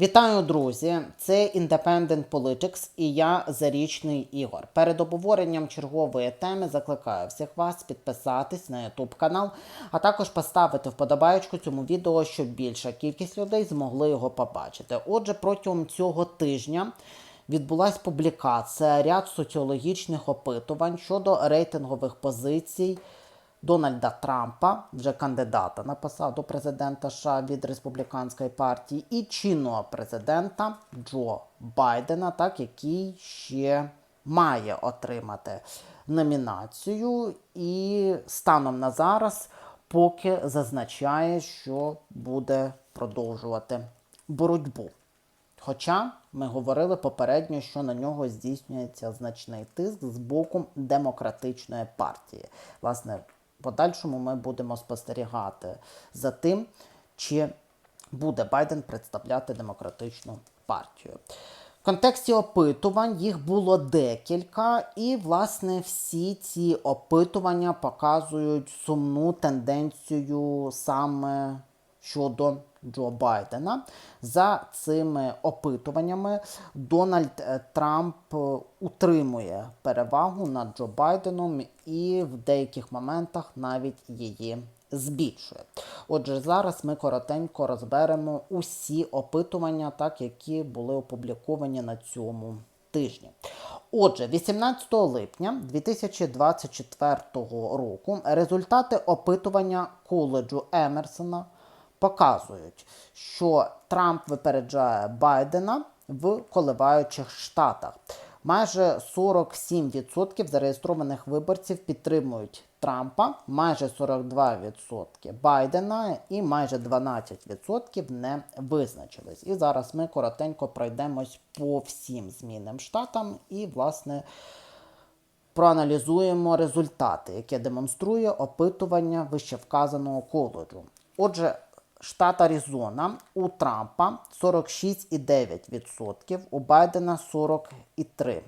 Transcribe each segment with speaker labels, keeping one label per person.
Speaker 1: Вітаю, друзі! Це Independent Politics і я Зарічний Ігор. Перед обговоренням чергової теми закликаю всіх вас підписатись на YouTube канал, а також поставити вподобаєчку цьому відео, щоб більша кількість людей змогли його побачити. Отже, протягом цього тижня відбулася публікація ряд соціологічних опитувань щодо рейтингових позицій. Дональда Трампа, вже кандидата на посаду президента США від республіканської партії, і чинного президента Джо Байдена, так який ще має отримати номінацію, і станом на зараз поки зазначає, що буде продовжувати боротьбу. Хоча ми говорили попередньо, що на нього здійснюється значний тиск з боку демократичної партії. Власне, подальшому ми будемо спостерігати за тим, чи буде Байден представляти демократичну партію. В контексті опитувань їх було декілька, і, власне, всі ці опитування показують сумну тенденцію саме щодо Джо Байдена. За цими опитуваннями Дональд е, Трамп е, утримує перевагу над Джо Байденом і в деяких моментах навіть її збільшує. Отже, зараз ми коротенько розберемо усі опитування, так які були опубліковані на цьому тижні. Отже, 18 липня 2024 року результати опитування коледжу Емерсона показують, що Трамп випереджає Байдена в коливаючих штатах. Майже 47% зареєстрованих виборців підтримують Трампа, майже 42% Байдена і майже 12% не визначились. І зараз ми коротенько пройдемось по всім змінним штатам і, власне, проаналізуємо результати, які демонструє опитування вищевказаного коледжу. Отже, штат Аризона у Трампа 46,9%, у Байдена 43%.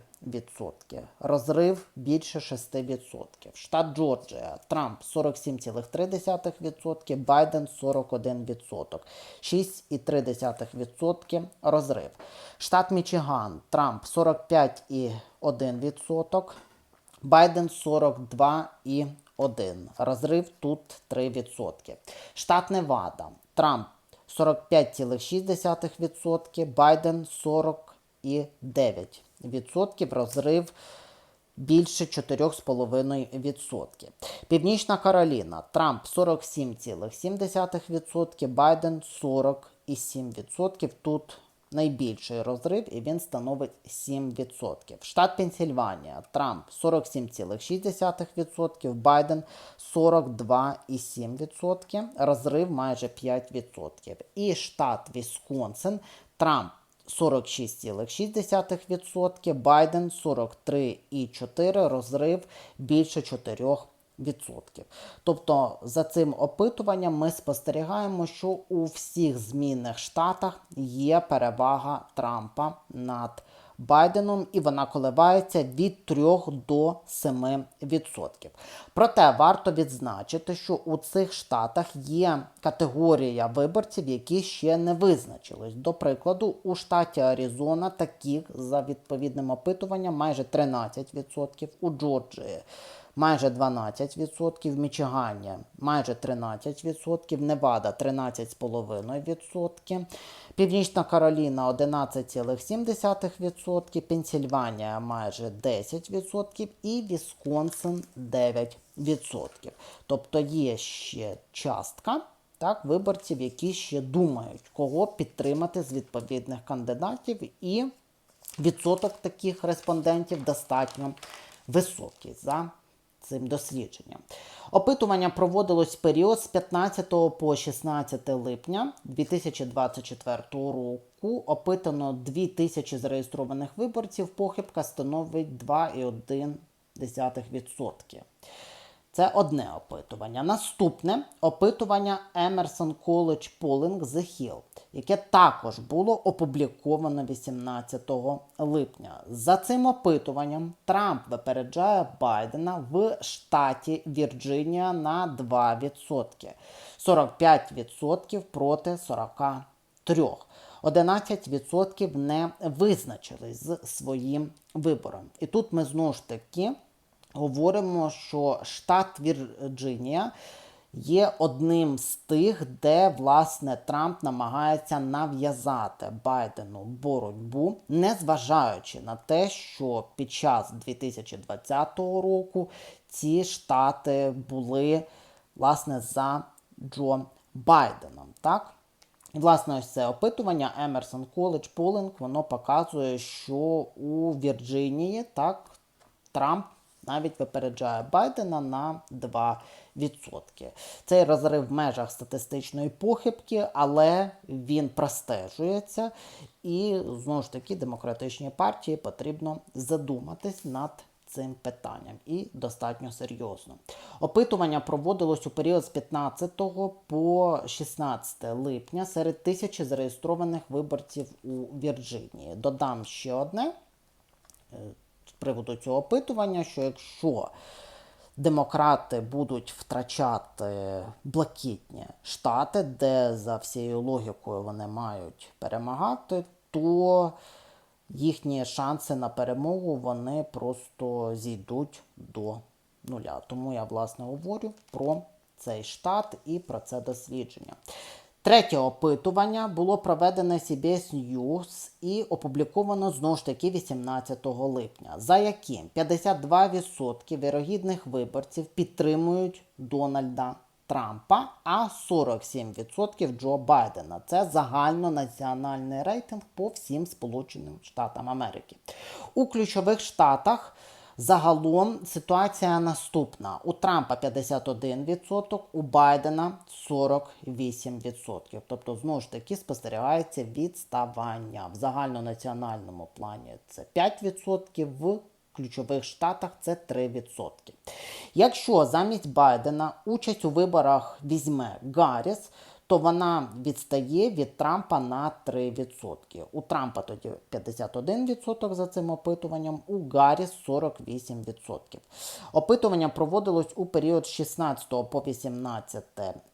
Speaker 1: Розрив більше 6%. Штат Джорджія, Трамп 47,3%, Байден 41%. 6,3% розрив. Штат Мічиган, Трамп 45,1%, Байден 42,1%. Розрив тут 3%. Штат Невада, Трамп 45,6%, Байден 49%, розрив більше 4,5%. Північна Кароліна, Трамп 47,7%, Байден 47%. Тут найбільший розрив і він становить 7%. Штат Пенсільванія, Трамп 47,6%, Байден 42,7%, розрив майже 5%. І штат Вісконсин, Трамп 46,6%, Байден 43,4%, розрив більше 4%. Тобто за цим опитуванням ми спостерігаємо, що у всіх змінних штатах є перевага Трампа над Байденом, і вона коливається від 3 до 7 відсотків. Проте варто відзначити, що у цих штатах є категорія виборців, які ще не визначились. До прикладу, у штаті Аризона таких за відповідним опитуванням майже 13%, у Джорджії майже 12%, в Мічигані майже 13%, Невада 13,5%, Північна Кароліна 11,7%, Пенсільванія майже 10% і Вісконсин 9%. Тобто є ще частка. Так, виборців, які ще думають, кого підтримати з відповідних кандидатів, і відсоток таких респондентів достатньо високий за цим дослідженням. Опитування проводилось в період з 15 по 16 липня 2024 року. Опитано 2000 зареєстрованих виборців. Похибка становить 2,1%. Це одне опитування. Наступне опитування Emerson College Polling The Hill, яке також було опубліковано 18 липня. За цим опитуванням Трамп випереджає Байдена в штаті Вірджинія на 2%. 45% проти 43%. 11% не визначились з своїм вибором. І тут ми знову ж таки говоримо, що штат Вірджинія є одним з тих, де власне Трамп намагається нав'язати Байдену боротьбу, незважаючи на те, що під час 2020 року ці штати були власне за Джо Байденом. Так? І, власне, ось це опитування Emerson College Polling, воно показує, що у Вірджинії так Трамп навіть випереджає Байдена на 2%. Цей розрив в межах статистичної похибки, але він простежується. І знову ж таки демократичній партії потрібно задуматись над цим питанням і достатньо серйозно. Опитування проводилось у період з 15 по 16 липня серед тисячі зареєстрованих виборців у Вірджинії. Додам ще одне приводу цього опитування, що якщо демократи будуть втрачати блакитні штати, де за всією логікою вони мають перемагати, то їхні шанси на перемогу вони просто зійдуть до нуля. Тому я власне говорю про цей штат і про це дослідження. Третє опитування було проведене CBS News і опубліковано знову ж таки 18 липня, за яким 52% вірогідних виборців підтримують Дональда Трампа, а 47% Джо Байдена. Це загальнонаціональний рейтинг по всім Сполученим Штатам Америки. У ключових штатах. Загалом ситуація наступна: у Трампа 51%, у Байдена 48%. Тобто, знову ж таки, спостерігається відставання. В загальнонаціональному плані це 5%, в ключових штатах це 3%. Якщо замість Байдена участь у виборах візьме Гарріс, то вона відстає від Трампа на 3%. У Трампа тоді 51% за цим опитуванням, у Гарріс 48%. Опитування проводилось у період з 16 по 18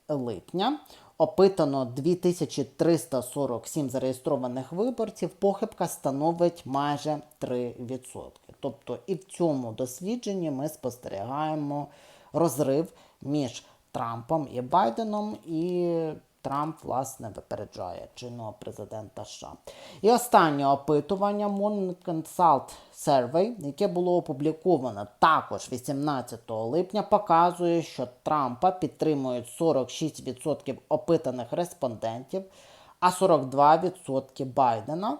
Speaker 1: липня. Опитано 2347 зареєстрованих виборців, похибка становить майже 3%. Тобто і в цьому дослідженні ми спостерігаємо розрив між Трампом і Байденом, і Трамп, власне, випереджає чинного президента США. І останнє опитування Morning Consult Survey, яке було опубліковано також 18 липня, показує, що Трампа підтримують 46% опитаних респондентів, а 42% Байдена.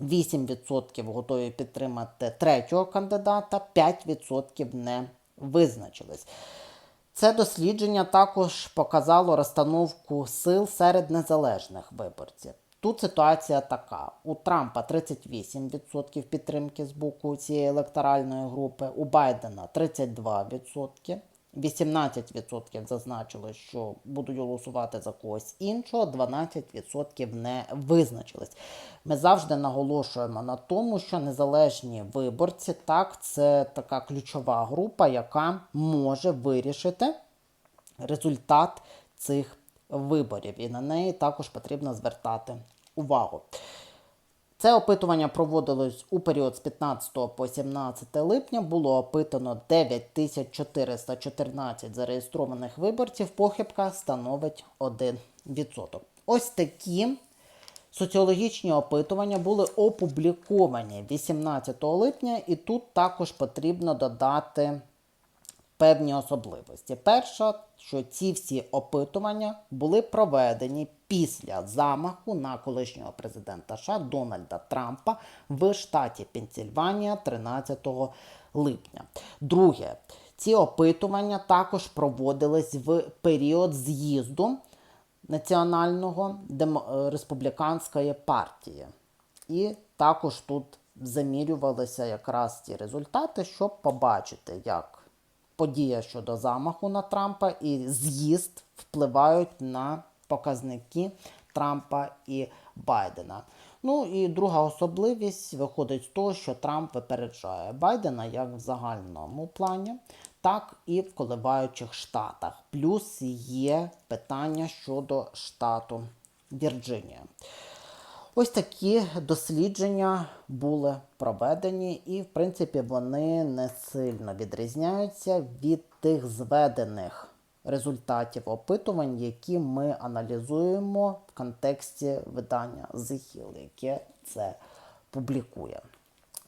Speaker 1: 8% готові підтримати третього кандидата, 5% не визначились. Це дослідження також показало розстановку сил серед незалежних виборців. Тут ситуація така: у Трампа 38% підтримки з боку цієї електоральної групи, у Байдена 32%. 18% зазначили, що будуть голосувати за когось іншого, 12% не визначились. Ми завжди наголошуємо на тому, що незалежні виборці, так, це така ключова група, яка може вирішити результат цих виборів. І на неї також потрібно звертати увагу. Це опитування проводилось у період з 15 по 17 липня. Було опитано 9414 зареєстрованих виборців. Похибка становить 1%. Ось такі соціологічні опитування були опубліковані 18 липня, і тут також потрібно додати певні особливості. Перша, що ці всі опитування були проведені після замаху на колишнього президента США Дональда Трампа в штаті Пенсільванія 13 липня. Друге, ці опитування також проводились в період з'їзду Національного республіканської партії. І також тут замірювалися якраз ті результати, щоб побачити, як подія щодо замаху на Трампа і з'їзд впливають на показники Трампа і Байдена. Ну і друга особливість виходить з того, що Трамп випереджає Байдена як в загальному плані, так і в коливаючих штатах. Плюс є питання щодо штату Вірджинія. Ось такі дослідження були проведені, і, в принципі, вони не сильно відрізняються від тих зведених результатів опитувань, які ми аналізуємо в контексті видання Hill, яке це публікує.